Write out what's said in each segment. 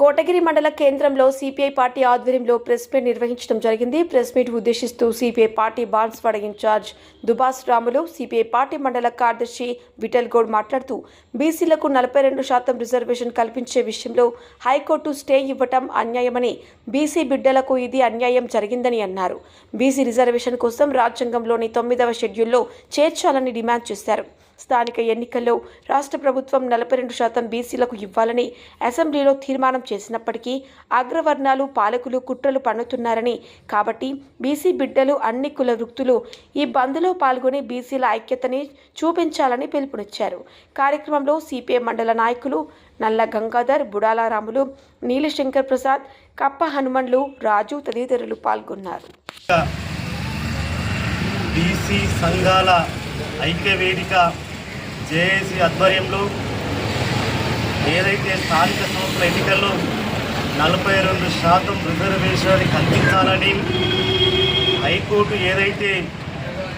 కోటగిరి మండల కేంద్రంలో CPI party ఆధ్వర్యంలో ప్రెస్ మీట్ నిర్వహించడం జరిగింది. Press meet ఉద్దేశిస్తూ CPI party Banswada in-charge Dubas Ramulu CPI party మండల కార్యదర్శి విఠల్ గౌడ్ మాట్లాడుతూ బీసీలకు నలభై రెండు శాతం రిజర్వేషన్ కల్పించే విషయంలో హైకోర్టు స్టే ఇవ్వటం అన్యాయమని బీసీ బిడ్డలకు ఇది అన్యాయం జరిగిందని అన్నారు. బీసీ రిజర్వేషన్ కోసం రాజ్యాంగంలోని తొమ్మిదవ షెడ్యూల్లో చేర్చాలని డిమాండ్ చేశారు. స్థానిక ఎన్నికల్లో రాష్ట్ర ప్రభుత్వం నలభై రెండు శాతం బీసీలకు ఇవ్వాలని అసెంబ్లీలో తీర్మానం చేసినప్పటికీ అగ్రవర్ణాలు పాలకులు కుట్రలు పన్నుతున్నారని. కాబట్టి బీసీ బిడ్డలు అన్ని కుల వృత్తులు ఈ బంద్లో పాల్గొని బీసీల ఐక్యతని చూపించాలని పిలుపునిచ్చారు. కార్యక్రమంలో సిపిఐ మండల నాయకులు నల్ల గంగాధర్ బుడాల రాములు నీలశంకర్ ప్రసాద్ కప్ప హనుమన్లు రాజు తదితరులు పాల్గొన్నారు. బీసీ సంఘాల ఐక్య వేదిక జేఏసీ ఆధ్వర్యంలో ఏదైతే స్థానిక సంస్థల ఎన్నికల్లో నలభై రెండు శాతం రిజర్వేషన్ కల్పించాలని హైకోర్టు ఏదైతే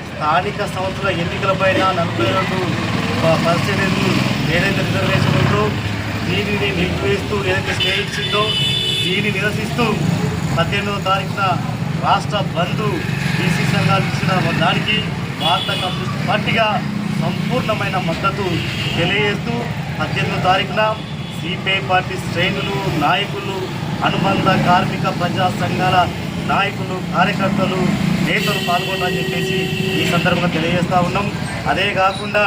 స్థానిక సంస్థల ఎన్నికలపైన నలభై రెండు పర్సెంటేజ్ ఏదైతే రిజర్వేషన్ ఉందో దీనిని నిలిపివేస్తూ ఏదైతే స్టే ఇచ్చిందో దీన్ని నిరసిస్తూ పద్దెనిమిదవ తారీఖున రాష్ట్ర బంధు బీసీ సంఘాలు ఇచ్చిన దానికి భారత కమ్యూనిస్ట్ పార్టీగా సంపూర్ణమైన మద్దతు తెలియజేస్తూ పద్దెనిమిది తారీఖున సిపిఐ పార్టీ శ్రేణులు నాయకులు అనుబంధ కార్మిక ప్రజా సంఘాల నాయకులు కార్యకర్తలు నేతలు పాల్గొన్నారని చెప్పేసి ఈ సందర్భంగా తెలియజేస్తూ ఉన్నాం. అదే కాకుండా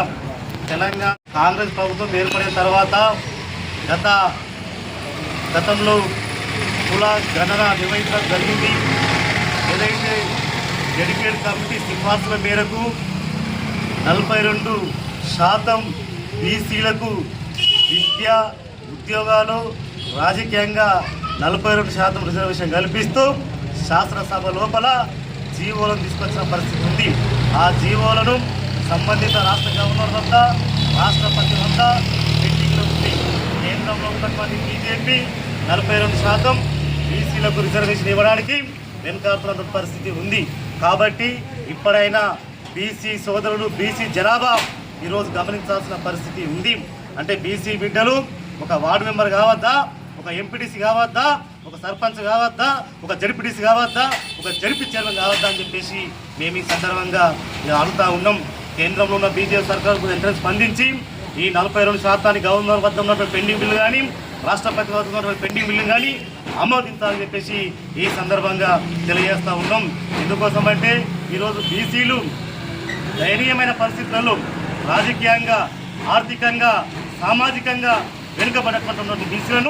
తెలంగాణ కాంగ్రెస్ ప్రభుత్వం ఏర్పడిన తర్వాత గత గతంలో కుల గణన నిర్వహించడం జరిగింది. ఏదైతే డెడికేట్ కమిటీ సిఫార్సుల మేరకు నలభై రెండు శాతం బీసీలకు విద్య ఉద్యోగాలు రాజకీయంగా నలభై రెండు శాతం రిజర్వేషన్ కల్పిస్తూ శాసనసభ లోపల జీవోలను తీసుకొచ్చిన పరిస్థితి ఉంది. ఆ జీవోలను సంబంధిత రాష్ట్ర గవర్నర్ వద్ద రాష్ట్రపతి వద్ద మీటింగ్లో ఉంది. కేంద్రంలో ఉన్నటువంటి బీజేపీ నలభై రెండు శాతం బీసీలకు రిజర్వేషన్ ఇవ్వడానికి వెనుకాడుతున్న పరిస్థితి ఉంది. కాబట్టి ఇప్పుడైనా బీసీ సోదరులు బీసీ జనాభా ఈరోజు గమనించాల్సిన పరిస్థితి ఉంది. అంటే బీసీ బిడ్డలు ఒక వార్డు మెంబర్ కావద్దా ఒక ఎంపీటీసీ కావద్దా ఒక సర్పంచ్ కావద్దా ఒక జడ్పీటీసీ కావద్దా ఒక జడిపి చైర్మన్ కావద్దా అని చెప్పేసి మేము ఈ సందర్భంగా అడుగుతా ఉన్నాం. కేంద్రంలో ఉన్న బీజేపీ సర్కార్ వెంటనే స్పందించి ఈ నలభై రెండు శాతానికి గవర్నర్ వద్ద ఉన్నటువంటి పెండింగ్ బిల్లు కానీ రాష్ట్రపతి వద్ద ఉన్నటువంటి పెండింగ్ బిల్లు కానీ ఆమోదించాలని చెప్పేసి ఈ సందర్భంగా తెలియజేస్తూ ఉన్నాం. ఎందుకోసం అంటే ఈరోజు బీసీలు దయనీయమైన పరిస్థితులలో రాజకీయంగా ఆర్థికంగా సామాజికంగా వెనుకబడకుండా బీసీలను